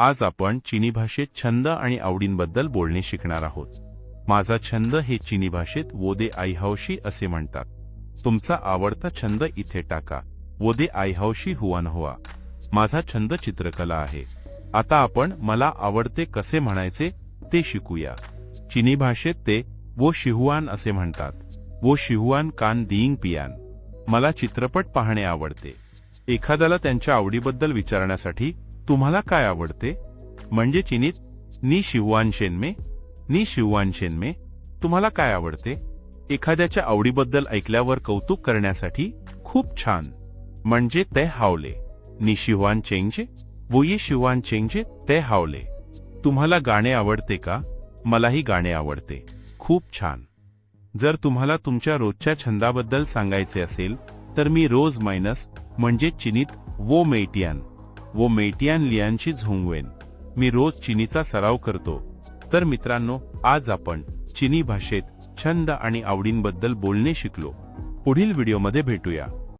आज आपण चिनी भाषेत छंद आणि आवडींबद्दल बोलणे शिकणार आहोत. माझा छंद हे चिनी भाषेत वोदे आईहावशी असे म्हणतात. तुमचा आवडता छंद इथे टाका. वोदे आईहावशी हुआन हुआ. माझा छंद चित्रकला आहे. आता आपण मला आवडते कसे म्हणायचे ते शिकूया. चिनी भाषेत ते वो शिहुआन असे म्हणतात. वो शिहुआन कान दिंग पियान. मला चित्रपट पाहणे आवडते. एखाद्याला त्यांच्या आवडीबद्दल विचारण्यासाठी तुम्हाला काय आवडते? म्हणजे चिनीत नी शिववान शेनमे नी शिववान शेनमे तुम्हाला काय आवडते? एखाद्याच्या आवडीबद्दल ऐकल्यावर कौतुक करण्यासाठी खूप छान. म्हणजे ते हावले. नी शिवान चेंगजे वो शिवान चेंगजे ते हावले. तुम्हाला गाणे आवडते का? मलाही गाणे आवडते. खूप छान. जर तुम्हाला तुमच्या रोजच्या छंदाबद्दल सांगायचे असेल तर मी रोज मायनस म्हणजे चिनीत वो मेटियान वो मेटियान लियांची झोंगवेन. मी रोज चिनीचा सराव करतो. तर मित्रांनो आज आपण चिनी भाषेत छंद आणि आवडींबद्दल बोलणे शिकलो. पुढील व्हिडिओमध्ये भेटूया.